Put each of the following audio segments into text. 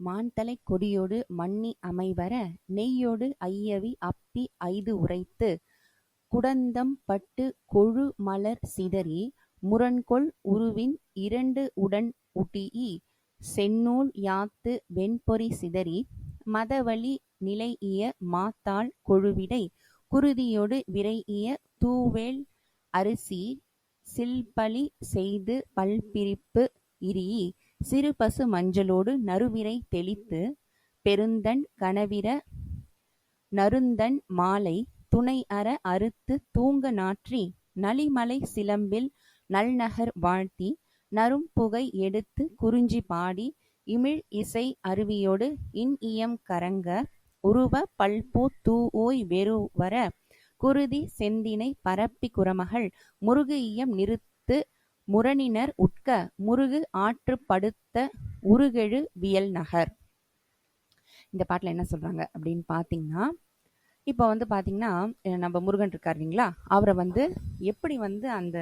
மான்தலை கொடியொடு மன்னி அமைவர நெய்யொடு ஐயவி அப்பி ஐது உரைத்து குடந்தம் பட்டு கொழு மலர் சிதறி முரண்கொள் உருவின் இரண்டு உடன் உடீஇ செந்நூல் யாத்து வெண்பொறி சிதறி மதவழி நிலைஇய மாத்தாள் கொழுவிடை குருதியொடு விரைஇய தூவேல் அரிசி சில்பழி செய்து பல்பிரிப்பு சிறு சிறுபசு மஞ்சளோடு நறுவிரை தெளித்து பெருந்தண் கணவிர நறுந்தண் மாலை துணை அற அறுத்து தூங்க நாற்றி நளிமலை சிலம்பில் நல்நகர் வாழ்த்தி நரும் புகை எடுத்து குறிஞ்சி பாடி இமிழ் இசை அருவியொடு இன்இயம் கரங்க உருவ பல்பூ தூஓய் வெருவர குருதி செந்தினை பரப்பி குரமகள் முருகு இயம் நிறுத்த முரணினர் உட்க முருகு ஆற்றுப் படுத்த உருகெழு வியல்நகர். இந்த பாட்டில் என்ன சொல்கிறாங்க அப்படின்னு பார்த்தீங்கன்னா இப்போ வந்து பார்த்தீங்கன்னா நம்ம முருகன் இருக்கார் இல்லைங்களா? அவரை வந்து எப்படி வந்து அந்த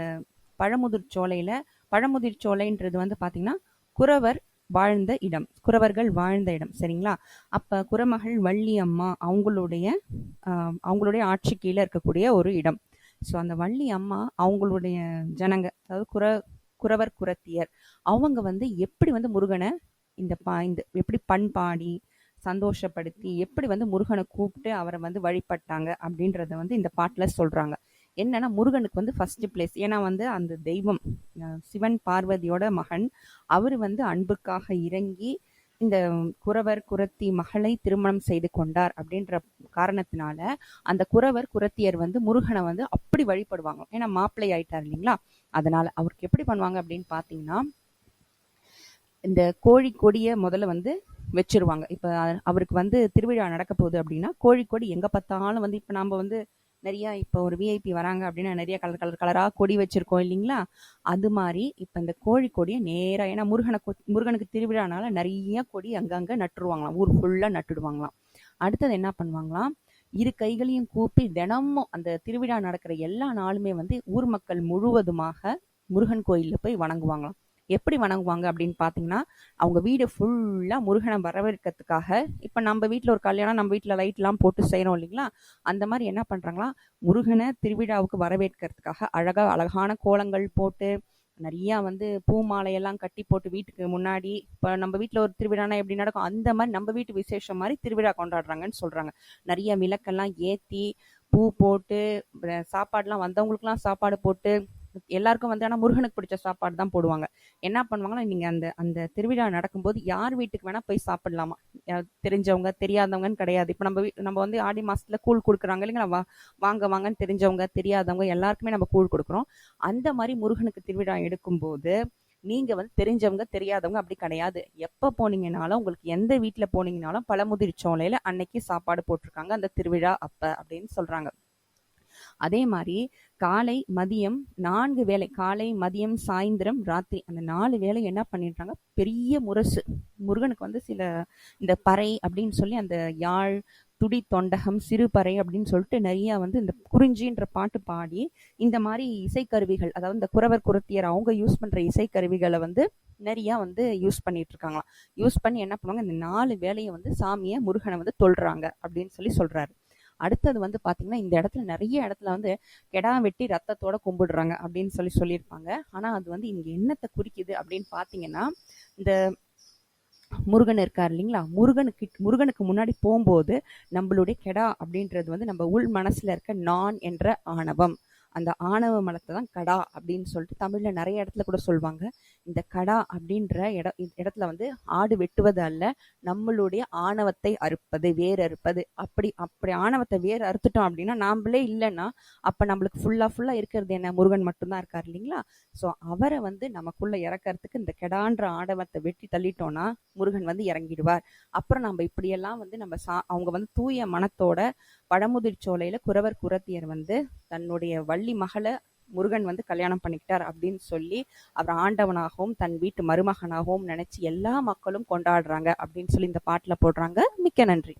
பழமுதிர் சோலையில் பழமுதிர் சோலைன்றது வந்து பார்த்தீங்கன்னா குறவர் வாழ்ந்த இடம் குறவர்கள் வாழ்ந்த இடம் சரிங்களா? அப்போ குறமகள் வள்ளி அம்மா அவங்களுடைய அவங்களுடைய ஆட்சி கீழே இருக்கக்கூடிய ஒரு இடம். ஸோ அந்த வள்ளி அம்மா அவங்களுடைய ஜனங்க அதாவது குற குறவர் குரத்தியர் அவங்க வந்து எப்படி வந்து முருகனை இந்த பா இந்த எப்படி பண்பாடி சந்தோஷப்படுத்தி எப்படி வந்து முருகனை கூப்பிட்டு அவரை வந்து வழிபட்டாங்க அப்படின்றத வந்து இந்த பாட்டில் சொல்கிறாங்க என்னன்னா முருகனுக்கு வந்து ஃபர்ஸ்ட் பிளேஸ் ஏன்னா வந்து அந்த தெய்வம் சிவன் பார்வதியோட மகன் அவர் வந்து அன்புக்காக இறங்கி இந்த குறவர் குரத்தி மகளை திருமணம் செய்து கொண்டார் அப்படின்ற காரணத்தினால அந்த குறவர் குரத்தியர் வந்து முருகனை வந்து அப்படி வழிபடுவாங்க. ஏன்னா மாப்பிள்ளை ஆயிட்டார் இல்லைங்களா? அதனால அவருக்கு எப்படி பண்ணுவாங்க அப்படின்னு பார்த்தீங்கன்னா இந்த கோழி கொடியை முதல்ல வந்து வச்சிருவாங்க. இப்போ அவருக்கு வந்து திருவிழா நடக்க போகுது அப்படின்னா கோழி கொடி எங்கே பார்த்தாலும் வந்து இப்போ நம்ம வந்து நிறைய இப்போ ஒரு விஐபி வராங்க அப்படின்னா நிறைய கலர் கலர் கலராக கொடி வச்சிருக்கோம் இல்லைங்களா? அது மாதிரி இப்போ இந்த கோழி கொடியை நேராக ஏன்னா முருகனை முருகனுக்கு திருவிழானால நிறைய கொடி அங்கங்கே நட்டுருவாங்களாம். ஊர் ஃபுல்லாக நட்டுடுவாங்களாம். அடுத்தது என்ன பண்ணுவாங்களாம்? இரு கைகளையும் கூப்பி தினமும் அந்த திருவிழா நடக்கிற எல்லா நாளுமே வந்து ஊர் மக்கள் முழுவதுமாக முருகன் கோயிலில் போய் வணங்குவாங்களாம். எப்படி வணங்குவாங்க அப்படின்னு பார்த்தீங்கன்னா அவங்க வீடு ஃபுல்லாக முருகனை வரவேற்கிறதுக்காக இப்போ நம்ம வீட்டில் ஒரு கல்யாணம் நம்ம வீட்டில் லைட்லாம் போட்டு செய்கிறோம் இல்லைங்களா? அந்த மாதிரி என்ன பண்ணுறாங்களா முருகனை திருவிழாவுக்கு வரவேற்கிறதுக்காக அழகாக அழகான கோலங்கள் போட்டு நிறையா வந்து பூ மாலையெல்லாம் கட்டி போட்டு வீட்டுக்கு முன்னாடி இப்போ நம்ம வீட்டில் ஒரு திருவிழானா எப்படி நடக்கும்? அந்த மாதிரி நம்ம வீட்டு விசேஷம் மாதிரி திருவிழா கொண்டாடுறாங்கன்னு சொல்கிறாங்க நிறைய விளக்கெல்லாம் ஏற்றி பூ போட்டு சாப்பாடுலாம் வந்தவங்களுக்குலாம் சாப்பாடு போட்டு எல்லாருக்கும் வந்து ஆனால் முருகனுக்கு பிடிச்ச சாப்பாடு தான் போடுவாங்க. என்ன பண்ணுவாங்கன்னா நீங்கள் அந்த அந்த திருவிழா நடக்கும்போது யார் வீட்டுக்கு வேணால் போய் சாப்பிடலாமா? யா- தெரிஞ்சவங்க தெரியாதவங்கன்னு கிடையாது. இப்போ நம்ம வீ- நம்ம வந்து ஆடி மாதத்தில் கூழ் கொடுக்குறாங்க இல்லைங்களா? வா வாங்க வாங்கன்னு தெரிஞ்சவங்க தெரியாதவங்க எல்லாருக்குமே நம்ம கூழ் கொடுக்குறோம். அந்த மாதிரி முருகனுக்கு திருவிழா எடுக்கும்போது நீங்க வந்து தெரிஞ்சவங்க தெரியாதவங்க அப்படி கிடையாது. எப்ப போனீங்கனாலும் உங்களுக்கு எந்த வீட்டுல போனீங்கனாலும் பழமுதிர்ச்சோலையில அன்னைக்கு சாப்பாடு போட்டிருக்காங்க. அந்த திருவிழா அப்ப அப்படின்னு சொல்றாங்க. அதே மாதிரி காலை மதியம் நான்கு வேளை காலை மதியம் சாயந்தரம் ராத்திரி அந்த நாலு வேலை என்ன பண்ணிடுறாங்க? பெரிய முரசு. முருகனுக்கு வந்து சில இந்த பறை அப்படின்னு சொல்லி அந்த யாழ் துடி தொண்டகம் சிறுபறை அப்படின்னு சொல்லிட்டு நிறைய வந்து இந்த குறிஞ்சின்ற பாட்டு பாடி இந்த மாதிரி இசைக்கருவிகள் அதாவது இந்த குறவர் குரத்தியர் அவங்க யூஸ் பண்ற இசைக்கருவிகளை வந்து நிறைய வந்து யூஸ் பண்ணிட்டு இருக்காங்களாம் யூஸ் பண்ணி என்ன பண்ணுவாங்க? இந்த நாலு வேலையை வந்து சாமியை முருகனை வந்து தொல்றாங்க அப்படின்னு சொல்லி சொல்றாரு. அடுத்தது வந்து பார்த்திங்கன்னா இந்த இடத்துல நிறைய இடத்துல வந்து கெடா வெட்டி ரத்தத்தோட கும்பிடுறாங்க அப்படின்னு சொல்லி சொல்லியிருப்பாங்க. ஆனால் அது வந்து இங்கே என்னத்தை குறிக்குது அப்படின்னு பார்த்தீங்கன்னா இந்த முருகன் இருக்கார் இல்லைங்களா? முருகனுக்கு முருகனுக்கு முன்னாடி போகும்போது நம்மளுடைய கெடா அப்படின்றது வந்து நம்ம உள் மனசில் இருக்க நான் என்ற ஆணவம். அந்த ஆணவ மலத்தை தான் கடா அப்படின்னு சொல்லிட்டு தமிழ்ல நிறைய இடத்துல கூட சொல்லுவாங்க. இந்த கடா அப்படின்ற இட இடத்துல வந்து ஆடு வெட்டுவது அல்ல நம்மளுடைய ஆணவத்தை அறுப்பது வேர் அறுப்பது அப்படி அப்படி ஆணவத்தை வேர் அறுத்துட்டோம் அப்படின்னா நாமளே இல்லைன்னா அப்ப நம்மளுக்கு ஃபுல்லா ஃபுல்லா இருக்கிறது என்ன? முருகன் மட்டும்தான் இருக்கார் இல்லைங்களா? ஸோ அவரை வந்து நமக்குள்ள இறக்கறதுக்கு இந்த கெடான்ற ஆணவத்தை வெட்டி தள்ளிட்டோம்னா முருகன் வந்து இறங்கிடுவார். அப்புறம் நம்ம இப்படியெல்லாம் வந்து நம்ம சா அவங்க வந்து தூய மனத்தோட பழமுதிர்ச்சோலையில் குறவர் குரத்தியர் வந்து தன்னுடைய வள்ளி மகளை முருகன் வந்து கல்யாணம் பண்ணிக்கிட்டார் அப்படின்னு சொல்லி அவர் ஆண்டவனாகவும் தன் வீட்டு மருமகனாகவும் நினைச்சு எல்லா மக்களும் கொண்டாடுறாங்க அப்படின்னு சொல்லி இந்த பாட்டில் போடுறாங்க. மிக்க நன்றி.